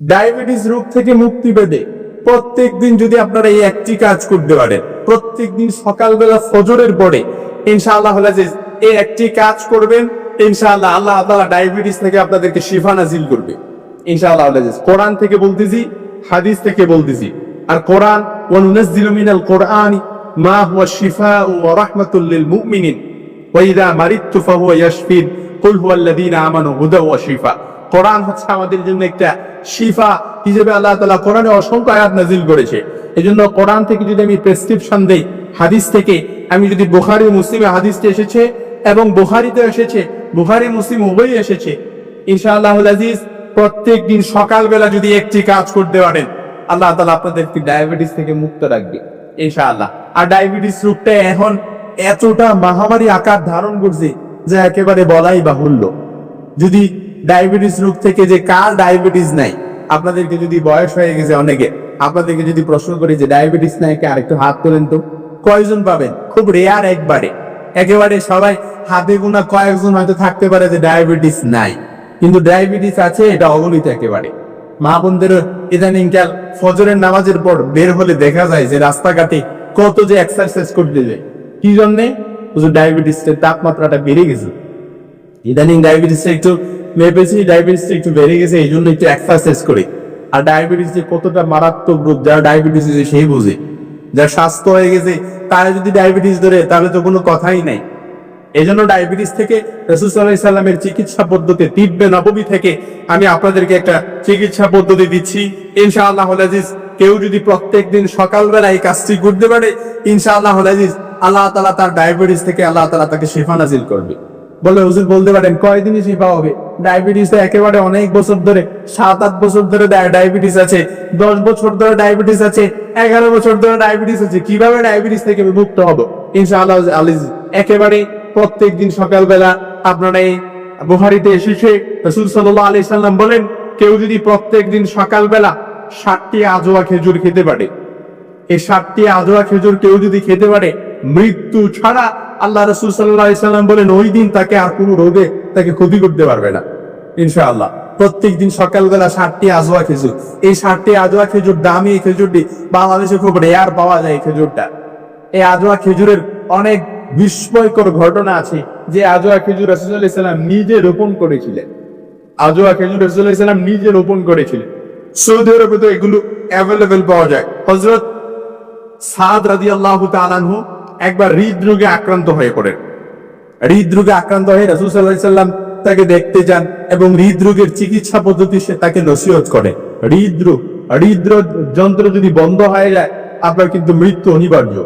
Diabetes রোগ থেকে মুক্তি পেতে প্রত্যেক দিন যদি আপনারা এই একটি কাজ করতে পারেন প্রত্যেক দিন সকালবেলা ফজরের পরে ইনশাআল্লাহ হলে এই একটি কাজ করবেন, ইনশাআল্লাহ আল্লাহ তাআলা ডায়াবেটিস থেকে আপনাদেরকে শিফা নাজিল করবে। ইনশাআল্লাহ কোরআন থেকে বলতেছি, হাদিস থেকে বলতেছি। আর কোরআন ওয়া নুনাজ্জিলু মিনাল কোরআনি, মা হুয়া শিফাউ ওয়া রাহমাতুল লিল মুমিনিন ওয়াইদা মারিতু ফাহুয়া ইয়াশফিন, কুল হুয়াল্লাযীনা আমানু হুদা ওয়া শিফা। কোরআন হচ্ছে আমাদের জন্য একটা শিফা হিসেবে আল্লাহ তালা কোরআনে অসংখ্য আয়াত নাজিল করেছে। এজন্য কোরআন থেকে যদি আমি প্রেসক্রিপশন দেই, হাদিস থেকে, আমি যদি বুখারী মুসলিমে হাদিসটি এসেছে এবং বুখারীতে এসেছে, বুখারী, মুসলিম উভয়ই এসেছে ইনশাআল্লাহ আজিজ প্রত্যেক দিন সকালবেলা যদি একটি কাজ করতে পারেন, আল্লাহ তাআলা আপনাদেরকে ডায়াবেটিস থেকে মুক্ত রাখবে, ইনশাআল্লাহ। আর ডায়াবেটিস রোগটা এখন এতটা মহামারী আকার ধারণ করছে যে একেবারে বলাই বাহুল্য। যদি ডায়াবেটিস রোগ থেকে যে কার ডায়াবেটিস নাই? আপনাদেরকে যদি বয়স হয়ে গেছে অনেকে, আপনাদেরকে যদি প্রশ্ন করি যে ডায়াবেটিস নাই কে, আরেকটু হাত তোলেন তো। কয়জন পাবেন? খুব রেয়ার একবারে। একেবারে সবাই হাতে গোনা কয়েকজন হয়তো থাকতে পারে যে ডায়াবেটিস নাই। কিন্তু ডায়াবেটিস আছে, এটা অগণিত একেবারে। মা বোনদের ইদানিং কাল ফজরের নামাজের পর বের হলে দেখা যায় যে রাস্তাঘাটে কত যে এক্সারসাইজ করতে যায়। কি জন্যে? ডায়াবেটিস তাপমাত্রাটা বেড়ে গেছে। ইদানিং ডায়াবেটিস একটু একটু বেড়ে গেছে, এই জন্য একটু এক্সারসাইজ করি। আর ডায়াবেটিস যে কতটা মারাত্মক যারা ডায়াবেটিস সেই বুঝে। যার স্বাস্থ্য হয়ে গেছে, তারা যদি ডায়াবেটিস ধরে, তাহলে তো কোনো কথাই নাই। ডায়াবেটিস থেকে সাল্লামের চিকিৎসা পদ্ধতি তিব্বে নবমী থেকে আমি আপনাদেরকে একটা চিকিৎসা পদ্ধতি দিচ্ছি। ইনশাআল্লাহ আজিজ, কেউ যদি প্রত্যেক দিন সকালবেলা এই কাজটি করতে পারে, ইনশাআল্লাহ আজিজ, আল্লাহ তালা তার ডায়াবেটিস থেকে আল্লাহ তালা তাকে শেফা নাজিল করবে। বলে হুজুর বলতে পারেন কয়দিনই শিফা হবে? ডায়াবেটিস একেবারে অনেক বছর ধরে, সাত আট বছর ধরে ডায়াবেটিস আছে, দশ বছর ধরে ডায়াবেটিস আছে, এগারো বছর ধরে ডায়াবেটিস আছে, কীভাবে ডায়াবেটিস থেকে মুক্ত হব? ইনশাআল্লাহ আলিজ একেবারে প্রত্যেক দিন সকালবেলা আপনারা এই বুহারিতে এসেছে, রসুল সাল্লাহ আলি সাল্লাম বলেন, কেউ যদি প্রত্যেক দিন সকালবেলা ষাটটি আজোয়া খেজুর খেতে পারে, এই সাতটি আজোয়া খেজুর কেউ যদি খেতে পারে, মৃত্যু ছাড়া আল্লাহ রসুল সাল্লাম বলেন, ওই দিন তাকে আর কোনো রোগে তাকে ক্ষতি করতে পারবে না। ইনশাআল্লাহ। প্রত্যেক দিন সকালবেলা ষাটটি আজোয়া খেজুর। এই ষাটটি আজোয়া খেজুর দামি এই খেজুরটি বাংলাদেশে খুব রেয়ার পাওয়া যায় এই খেজুরটা। এই আজোয়া খেজুরের অনেক বিস্ময়কর ঘটনা আছে যে আজোয়া খেজুর রসুল্লাহ সাল্লাম নিজে রোপণ করেছিলেন। আজোয়া খেজুর রসুল্লাহ সাল্লাম নিজে রোপণ করেছিলেন। সৌদি আরবে তো এগুলো অ্যাভেলেবেল পাওয়া যায়। হজরত সাদ রাজি আল্লাহ তালানহু একবার হৃদরোগে আক্রান্ত হয়ে পড়েন হৃদরোগে আক্রান্ত হয়ে রসুল সাল্লাম তাকে দেখতে যান এবং হৃদরোগের চিকিৎসা পদ্ধতি সে তাকে নসিহত করে। হৃদরোগ হৃদরোগ যন্ত্র যদি বন্ধ হয়ে যায়, আপনার কিন্তু মৃত্যু অনিবার্য।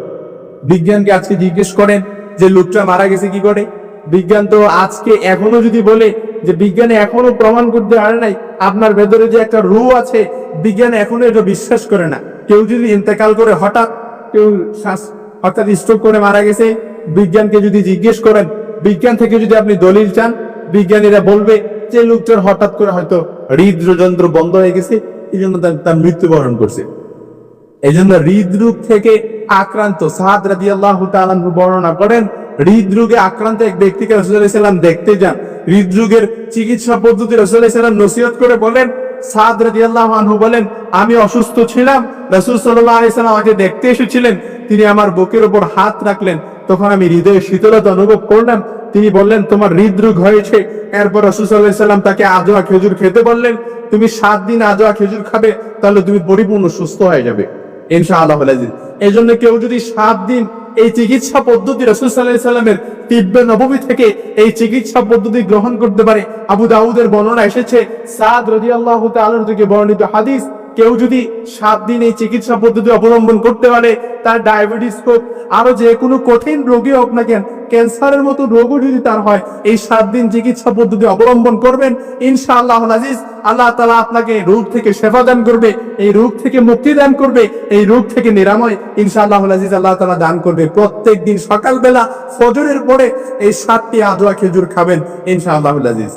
বিজ্ঞানকে আজকে জিজ্ঞেস করেন যে, লোকটা মারা গেছে কি করে? বিজ্ঞান তো আজকে এখনও যদি বলে যে, বিজ্ঞানে এখনও প্রমাণ করতে পারে নাই, আপনার ভেতরে যে একটা রু আছে, বিজ্ঞান এখনও এটা বিশ্বাস করে না। কেউ যদি ইন্তেকাল করে হঠাৎ কেউ শ্বাস হঠাৎ স্ট্রোক করে মারা গেছে। বিজ্ঞানকে যদি জিজ্ঞেস করেন, বিজ্ঞান থেকে যদি আপনি দলিল চান বিজ্ঞানীরা বলবে যে লোকটার হঠাৎ করে হয়তো হৃদযন্ত্র বন্ধ হয়ে গেছে এই জন্য তার মৃত্যুবরণ করছে। এই জন্য হৃদরোগ থেকে আক্রান্ত সাহাদ রাজি আল্লাহ বর্ণনা করেন, হৃদরোগে আক্রান্ত এক ব্যক্তিকে রসুল্লাহাম দেখতে যান। হৃদরোগের চিকিৎসা পদ্ধতি রসুল্লাহাম নসিহত করে বলেন সাদ রাজি আনহু বলেন, আমি অসুস্থ ছিলাম। রসুল সাল্লাহ আলাইসাল্লাম আমাকে দেখতে এসেছিলেন। তিনি আমার বুকের উপর হাত রাখলেন। তখন আমি হৃদয়ে শীতলতা অনুভব করলাম। তিনি বললেন, তোমার হৃদরোগ হয়েছে। এরপর রসুল সাল্লাহ সাল্লাম তাকে আজোয়া খেজুর খেতে বললেন, তুমি সাত দিন আজোয়া খেজুর খাবে, তাহলে তুমি পরিপূর্ণ সুস্থ হয়ে যাবে। ইনশাআল্লাহ এই জন্য কেউ যদি সাত দিন এই চিকিৎসা পদ্ধতি রসুল সাল্লাহ সাল্লামের তিব্বে নবমী থেকে এই চিকিৎসা পদ্ধতি গ্রহণ করতে পারে। আবু দাউদের বর্ণনা এসেছে, সাদ রদি আল্লাহ থেকে বর্ণিত হাদিস কেউ যদি সাত দিন এই চিকিৎসা পদ্ধতি অবলম্বন করতে পারে, তার ডায়াবেটিস হোক, আরও যে কোনো কঠিন রোগী হোক না কেন, ক্যান্সারের মতো রোগও যদি তার হয়, এই সাত দিন চিকিৎসা পদ্ধতি অবলম্বন করবেন ইনশাআল্লাহ আজিজ, আল্লাহ তালা আপনাকে রোগ থেকে সেবা দান করবে, এই রোগ থেকে মুক্তি দান করবে, এই রোগ থেকে নিরাময় ইনশাআল্লাহ আজিজ, আল্লাহ তালা দান করবে। প্রত্যেক দিন সকালবেলা ফজরের পরে এই সাতটি আদোয়া খেজুর খাবেন ইনশাআল্লাহ আজিজ।